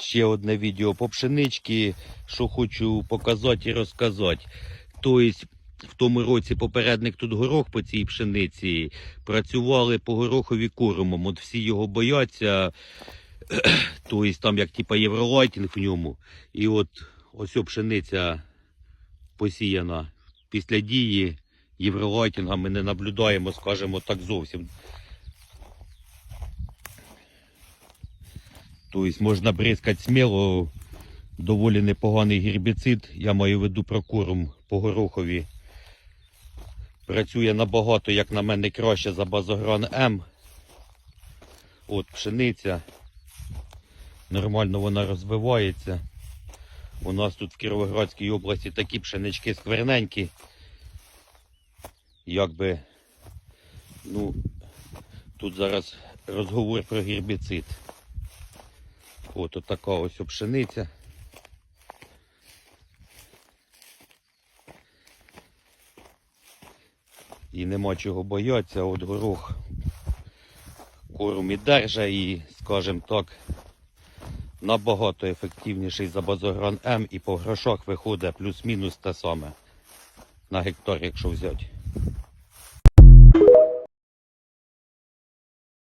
ще одне відео по пшенички, що хочу показати і розказати. Тобто, в тому році попередник тут горох по цій пшениці. Працювали по горохові кормом. От всі його бояться. Тобто там як типа євролайтінг в ньому. І от ось пшениця посіяна після дії євролайтінга ми не наблюдаємо, скажімо так, зовсім. Тобто можна бризкати сміло, доволі непоганий гербіцид. Я маю в виду прокурум по горохові. Працює набагато, як на мене, краще за базогран М. От пшениця. Нормально вона розвивається. У нас тут в Кіровоградській області такі пшенички скверненькі. Якби, ну, тут зараз розговор про гербіцид. От така ось пшениця. І нема чого боятися, от горох корм і держа і, скажімо так, набагато ефективніший за базогран М і по грошах виходить плюс-мінус те саме на гектар, якщо взяти.